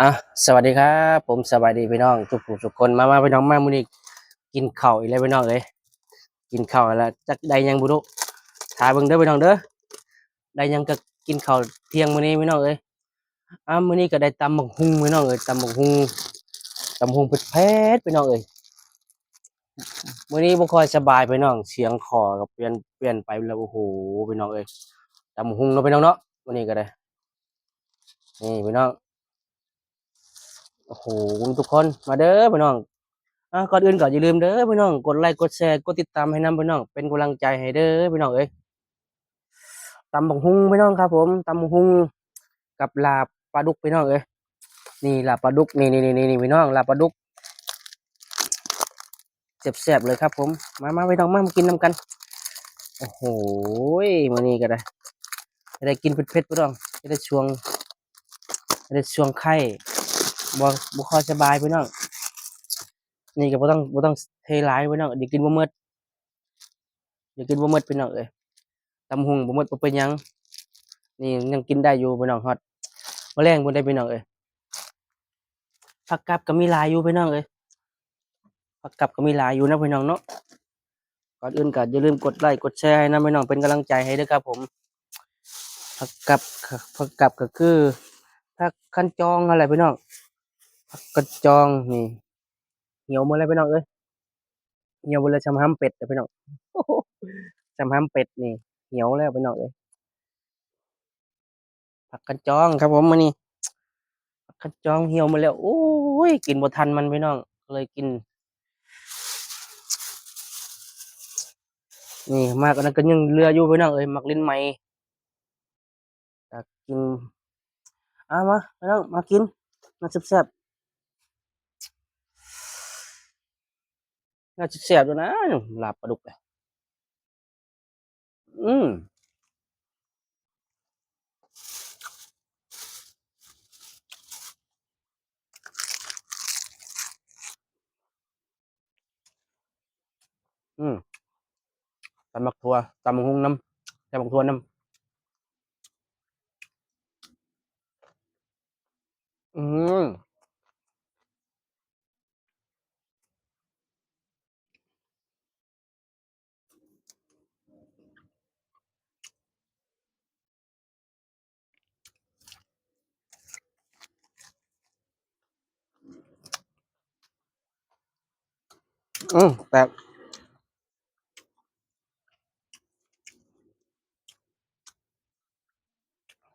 อะสวัสดีครับ ผมสวัสดีพี่น้องทุกผู้ทุกคนมามาพี่น้องมามื้อนี้กินข้าวอีกแล้วพี่น้องเอ้ยกินข้าวแล้วจักได้ยังบ่รู้ถามเบิ่งเด้อพี่น้องเด้อได้ยังก็กินข้าวเที่ยงมื้อนี้พี่น้องเอ้ยอะมื้อนี้ก็ได้ตำบักหุ่งพี่น้องเอ้ยตำบักหุ่งตำบักหุ่งเผ็ดๆพี่น้องเอ้ยมื้อนี้บ่ค่อยสบายพี่น้องเสียงคอก็เปลี่ยนเปลี่ยนไปแล้วโอ้โหพี่น้องเอ้ยตำบักหุ่งเนาะพี่น้องเนาะมื้อนี้ก็ได้นี่พี่น้อง โอ้โหทุกคนมาเด้อพี่น้องอะก่อนอื่นก็อนอย่าลืมเด้อพี่น้องกดไลค์กดแชร์กดติดตามให้นำพี่น้องเป็นกำลังใจให้เด้อพี่น้องเอ้ยตำบักฮุงพี่น้องครับ ผมตำบักฮุงกับลาบปลาดุกพี่น้องเอ้ยนี่ลาบปลาดุกนี่นี่นี่นี่พี่น้องลาบปลาดุกแซ่บๆเลยครับ ผมมามาพี่น้องมามากินน้ำกันโอ้โหมื้อนี้ก็ได้จะได้กินเผ็ดๆพี่น้องจะได้ช่วงจะได้ช่วงไข้ บ่บ่ค่อยสบายพี่น้องนี่ก็บ่ต้องบ่ต้องเทร้ายพี่น้องเดี๋ยวกินบ่หมดเดี๋ยวกินบ่หมดพี่น้องเอ้ยตำหุงบ่หมดบ่เป็นหยังนี่ยังกินได้อยู่พี่น้องฮอดบ่แรงบ่ได้พี่น้องเอ้ยผักกับก็มีหลายอยู่พี่น้องเอ้ยผักกับก็มีหลายอยู่นะพี่น้องเนาะก่อนอื่นก็อย่าลืมกดไลค์กดแชร์ให้นะพี่น้องเป็นกำลังใจให้ด้วยครับผมผักกับผักกับก็คือผักคันจองอะไรพี่น้อง ผักกระจองนี่เหี่ยวหมดเลยพี่น้องเอ้ยเหี่ยวหมดเลยชำห้ำเป็ดเด้อพี่น้องชำห้ำเป็ดนี่เหี่ยวแล้วพี่น้องเอ้ยผักกันจองครับผมมื้อนี้ผักกันจองเหี่ยวหมดแล้วโอ้ยกินบ่ทันมันพี่น้องเลยกินนี่มากอันนั้นก็ยังเหลืออยู่พี่น้องเอ้ยมักลิ้นไหมอยากกินอะมาพี่น้องมากินมาแซ่บ น่าจะแซ่บอยู่นะหลาบปลาดุกเลยอืมอืมตำบักทัวตำบักหุ่งน้ำตำบักทัวน้ำอืม อืมแต่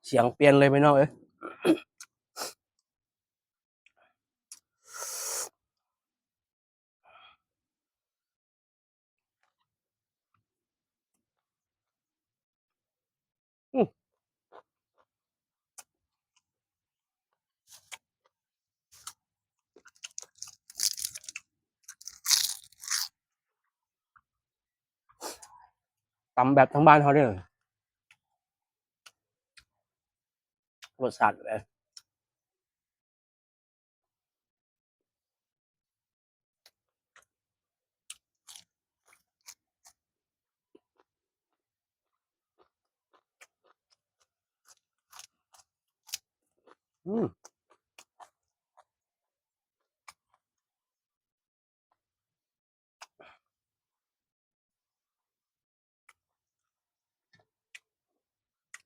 เสียงเปลี่ยนเลยไม่นอกเอ้ย ตำแบบทั้งบ้านเขาเนี่ยรสชาติเลยอืม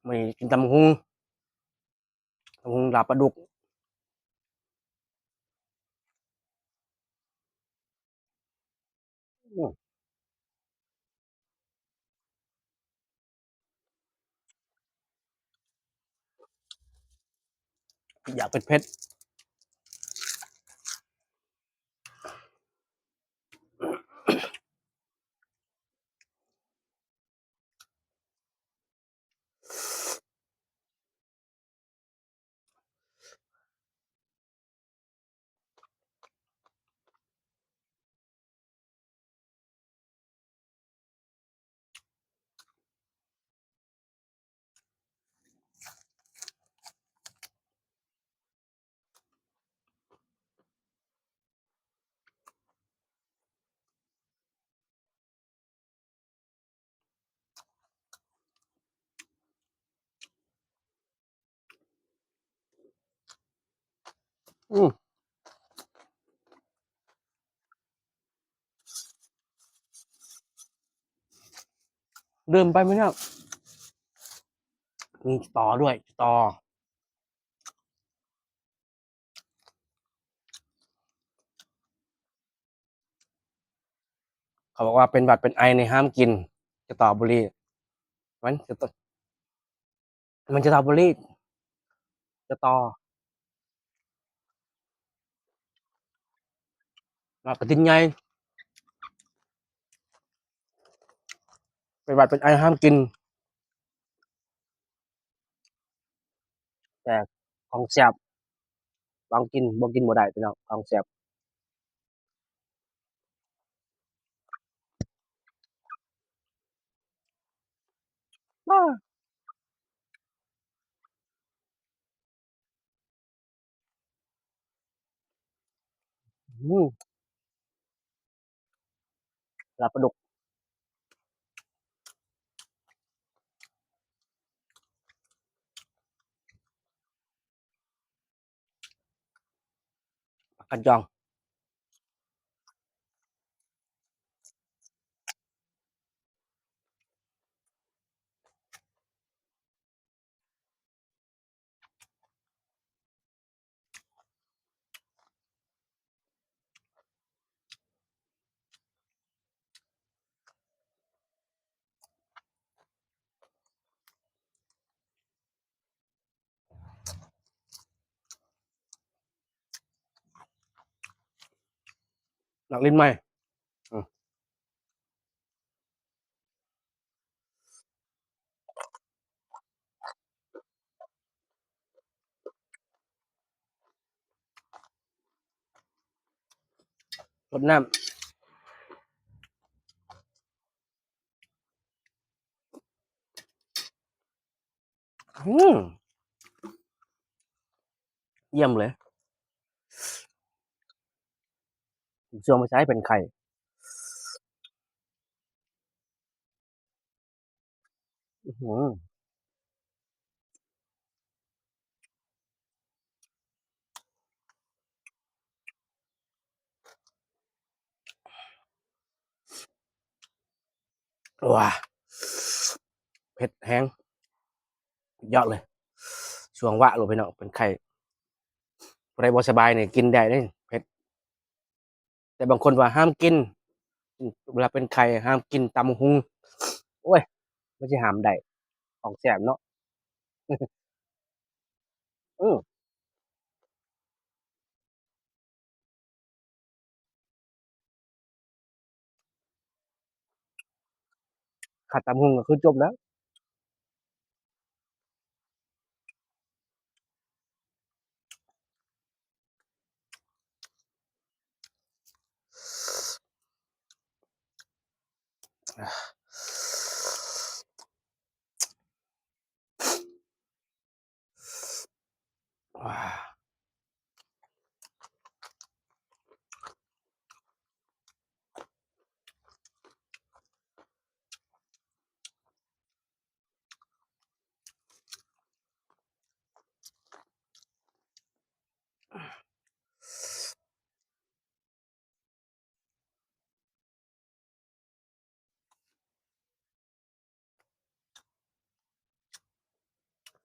ม่กินตำหุงตำหุงลาบปลาดุก อยากเป็นเพชร อืมเดินไปไหมเนี่ยมีต่อด้วยต่อเขาบอกว่าเป็นหวัดเป็นไอในห้ามกินจะต่อบุรีมันจะต่อมันจะต่อบุรี่จะต่อ มากระตินไงเป็นหวัดเป็นไอห้ามกิน แต่ของแซ่บบางกินบ่กินบ่ได้พี่น้องของแซ่บบ้าอื ปลาปลาดุกปลากันจอง หนักลิ้นไหมอืมรดน้ำอืมเยี่ยมเลย ช่วงมาใช้เป็นไข่อือหือว้าเผ็ดแห้งยอดเลย ช่วงวะลงไปเนาะเป็นไข่ไรบ่สบายเนี่ยกินได้เลยเผ็ด แต่บางคนว่าห้ามกิน เวลาเป็นไข่ห้ามกินตำหุงโอ้ยไม่ใช่ห้ามได้ของแสบเนาะอืขาดตำหุงก็คือจบแล้ว ugh.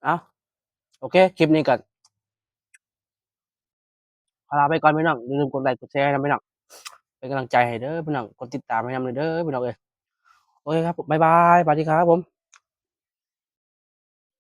เอาโอเค คลิปนี้ก็ขอลาไปก่อนพี่น้องอย่าลืมกดไลค์กดแชร์นะพี่น้องเป็นกำลังใจให้เด้อพี่น้องกดติดตามให้นำเลยเด้อพี่น้องเอ้ยโอเคครับบ๊ายบายสวัสดีครับผม